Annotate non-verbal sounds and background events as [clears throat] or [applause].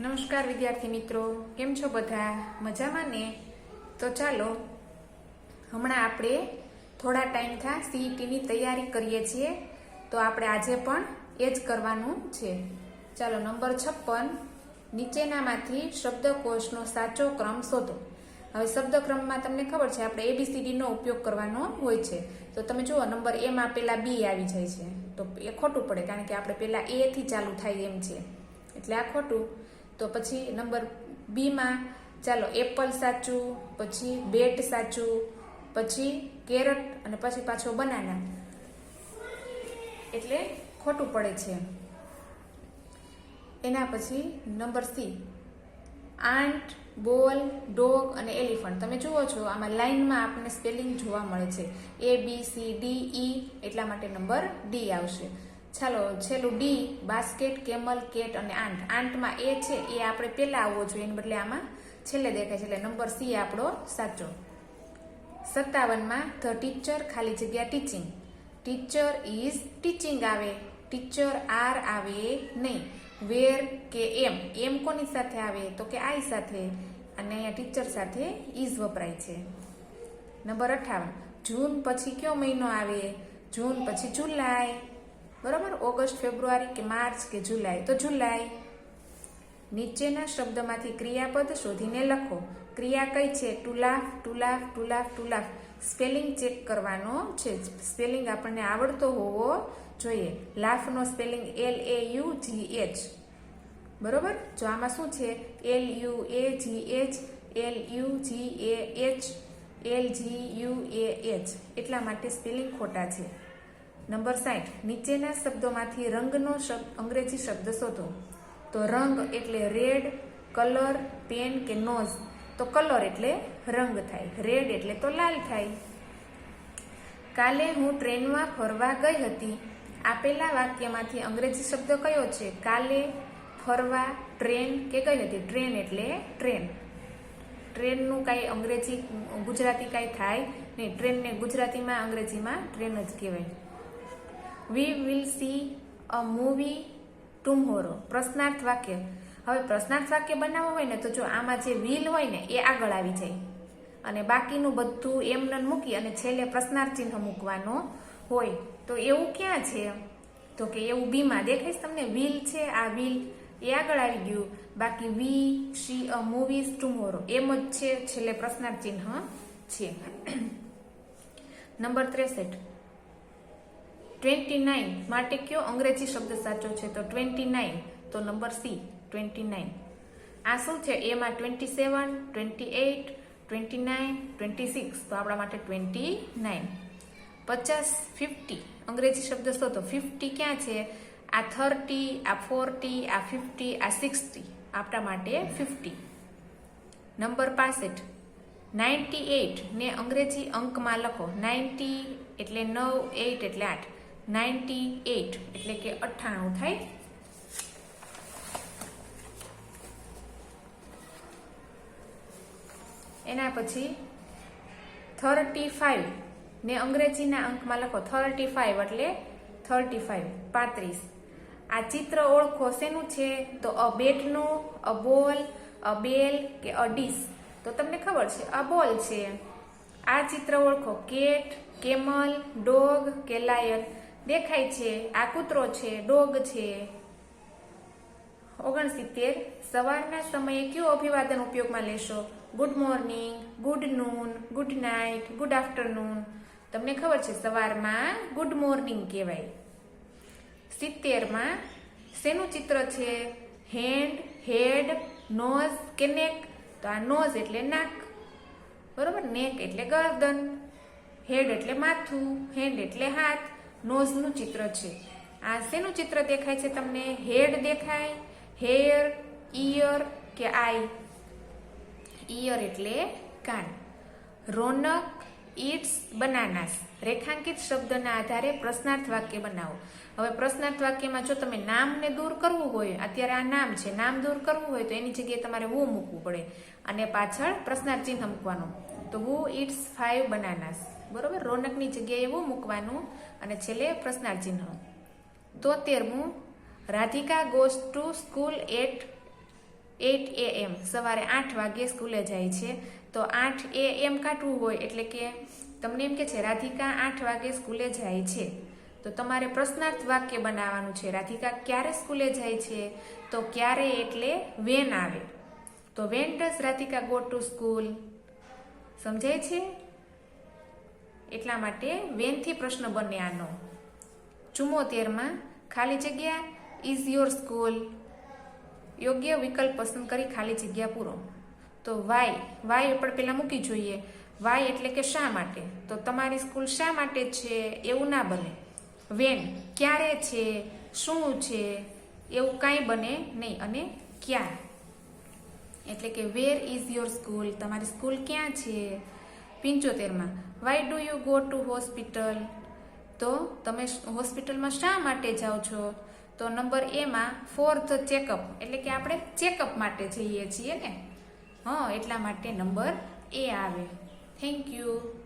નમસ્કાર વિદ્યાર્થી મિત્રો, કેમ છો બધા? મજામાં ને? તો ચાલો, હમણાં આપણે થોડા ટાઈમથી સીઈટીની તૈયારી કરીએ છીએ. તો આપણે આજે પણ એ જ કરવાનું છે. ચાલો, નંબર છપ્પન, નીચેનામાંથી શબ્દકોશનો સાચો ક્રમ શોધો. હવે શબ્દક્રમમાં તમને ખબર છે, આપણે એબીસીડીનો ઉપયોગ કરવાનો હોય છે. તો તમે જુઓ, નંબર એમાં પેલા બી આવી જાય છે. તો એ ખોટું પડે, કારણ કે આપણે પહેલાં એ થી ચાલુ થાય એમ છે. એટલે આ ખોટું. તો પછી નંબર બીમાં ચાલો એપલ સાચું, પછી બેટ સાચું, પછી કેરટ અને પછી પાછો બનાના. એટલે ખોટું પડે છે. એના પછી number C. Ant, ball, dog અને એલિફન્ટ. તમે જુઓ છો, આમાં લાઇનમાં આપણને સ્પેલિંગ જોવા મળે છે. એ, બી, સી, ડી, ઈ એટલા માટે નંબર ડી આવશે. ચાલો છેલ્લું ડી બાસ્કેટ, કેમલ, કેટ અને આંટ. આંટમાં એ છે, એ આપણે પહેલા આવવો જોઈએ, એને બદલે આમાં છેલ્લે દેખાય છે. એટલે નંબર સી આપણો સાચો. સત્તાવનમાં ધ ટીચર ખાલી જગ્યા ટીચિંગ ટીચર ઇઝ ટીચિંગ આવે. ટીચર આર આવે નહીં. વેર કે એમ. એમ કોની સાથે આવે? તો કે આઈ સાથે. અને અહીંયા ટીચર સાથે ઇઝ વપરાય છે. નંબર અઠાવન. જૂન પછી કયો મહિનો આવે? જૂન પછી જુલાઈ. બરાબર? ઓગસ્ટ, ફેબ્રુઆરી કે માર્ચ કે જુલાઈ. તો જુલાઈ નીચેના શબ્દમાંથી ક્રિયાપદ શોધીને લખો. ક્રિયા કઈ છે? To laugh to laugh to laugh to laugh spelling check કરવાનો છે. સ્પેલિંગ આપણને આવડતો હોવો જોઈએ. લાફનો spelling L A U G H બરોબર? જો આમાં શું છે? L U A G H L U G A H L G U A H એટલા માટે સ્પેલિંગ ખોટા છે. નંબર સાઠ, નીચેના શબ્દોમાંથી રંગનો શબ્દ અંગ્રેજી શબ્દ શોધો. તો રંગ એટલે રેડ, કલર, પેન કે નોઝ. તો કલર એટલે રંગ થાય. રેડ એટલે તો લાલ થાય. કાલે હું ટ્રેનમાં ફરવા ગઈ હતી. આપેલા વાક્યમાંથી અંગ્રેજી શબ્દ કયો છે? કાલે ફરવા ટ્રેન કે કઈ હતી ટ્રેન એટલે ટ્રેન. ટ્રેનનું કાંઈ અંગ્રેજી, ગુજરાતી કાંઈ થાય નહીં. ટ્રેનને ગુજરાતીમાં અંગ્રેજીમાં ટ્રેન જ કહેવાય. We will see a movie tomorrow પ્રશ્નાર્થ વાક્ય. હવે પ્રશ્નાર્થ વાક્ય બનાવવું હોય ને તો જો આમાં જે વિલ હોય ને એ આગળ આવી જાય. અને બાકીનું બધું એમને મૂકી અને છેલ્લે પ્રશ્નાર્થ ચિહ્ન મૂકવાનો હોય. તો એવું ક્યાં છે? તો કે એવું બીમાં દેખાઈશ તમને. વિલ છે, આ વિલ એ આગળ આવી ગયું. બાકી વી શી અ મૂવીઝ ટુમોરો એમ જ છે, છેલ્લે પ્રશ્નાર્થ ચિહ્ન છે. [clears throat] નંબર ત્રેસઠ. ટ્વેન્ટી નાઇન માટે કયો અંગ્રેજી શબ્દ સાચો છે? તો ટ્વેન્ટી નાઇન તો નંબર સી ટ્વેન્ટી નાઇન આ શું છે? એમાં twenty seven twenty eight twenty nine twenty six તો આપણા માટે ટ્વેન્ટી નાઇન પચાસ ફિફ્ટી અંગ્રેજી શબ્દ શોધો. ફિફ્ટી ક્યાં છે? આ થર્ટી આ ફોર્ટી આ ફિફ્ટી આ સિક્સટી આપણા માટે ફિફ્ટી નંબર પાસઠ. નાઇન્ટી એઇટ ને અંગ્રેજી અંકમાં લખો. નાઇન્ટી એટલે નવ એઇટ એટલે આઠ. નાઇન્ટી એઇટ એટલે કે અઠ્ઠાણું થાય. એના પછી થર્ટી ફાઇવ ને અંગ્રેજીના અંકમાં લખો થર્ટી ફાઇવ એટલે થર્ટી ફાઇવ, પાંત્રીસ. આ ચિત્ર ઓળખો, શેનું છે? તો અ બેટનું, અ બોલ, અ બેલ કે અ ડીશ. તો તમને ખબર છે અ બોલ છે. આ ચિત્ર ઓળખો, કેટ, કેમલ, ડોગ કે લાયન. દેખાય છે, આ કૂતરો છે, ડોગ છે. ઓગણસિત્તેર, સવારના સમયે કયું અભિવાદન ઉપયોગમાં લેશો? Good morning good noon good night good afternoon તમને ખબર છે, સવારમાં ગુડ મોર્નિંગ કહેવાય. સિત્તેરમાં, શેનું ચિત્ર છે? હેન્ડ હેડ નોઝ કે નેક તો આ નોઝ એટલે નાક. બરોબર? નેક એટલે ગરદન. હેડ એટલે માથું. હેન્ડ એટલે હાથ. નોઝનું ચિત્ર છે. આ શેનું ચિત્ર દેખાય છે તમને? હેડ દેખાય? હેર, ઈયર કે આઈ? ઈયર એટલે કાન. Raunak it's bananas. રેખાંકિત શબ્દના આધારે પ્રશ્નાર્થ વાક્ય બનાવો. હવે પ્રશ્નાર્થ વાક્યમાં જો તમે નામને દૂર કરવું હોય, અત્યારે આ નામ છે, નામ દૂર કરવું હોય તો એની જગ્યાએ તમારે હું મૂકવું પડે. અને પાછળ પ્રશ્નાર્થ ચિહ્ન મૂકવાનું. તો હુ ઇટ્સ ફાઈવ બનાનાસ. બરોબર? રોનકની જગ્યાએ એવું મૂકવાનું અને છેલ્લે પ્રશ્નાર્થ ચિહ્ન તોતેરમું Radhika goes to school at at a m સવારે આઠ વાગે સ્કૂલે જાય છે. તો આઠ એ એમ કાઢવું હોય એટલે કે તમને એમ કે છે, રાધિકા આઠ વાગે સ્કૂલે જાય છે. તો તમારે પ્રશ્નાર્થ વાક્ય બનાવવાનું છે. રાધિકા ક્યારે સ્કૂલે જાય છે? તો ક્યારે એટલે વેન આવે. તો when does Radhika go to school? સમજાય છે? એટલા માટે વેનથી પ્રશ્ન બને આનો. ચુમ્મોતેરમાં ખાલી જગ્યા ઇઝ યોર સ્કૂલ યોગ્ય વિકલ્પ પસંદ કરી ખાલી જગ્યા પૂરો. તો વાય વાય ઉપર પહેલાં મૂકી જોઈએ. વાય એટલે કે શા માટે? તો તમારી સ્કૂલ શા માટે છે? એવું ના બને. વેન, ક્યારે છે? શું છે? એવું કાંઈ બને નહીં અને ક્યાં? એટલે કે, વેર ઇઝ યોર સ્કૂલ તમારી સ્કૂલ ક્યાં છે? પિંચોતેરમાં why do you go to hospital તો તમે હોસ્પિટલમાં શા માટે જાઓ છો? તો નંબર એમાં ફોર ધ ચેકઅપ એટલે કે આપણે ચેકઅપ માટે જઈએ છીએ ને? હા, એટલા માટે નંબર એ આવે. Thank you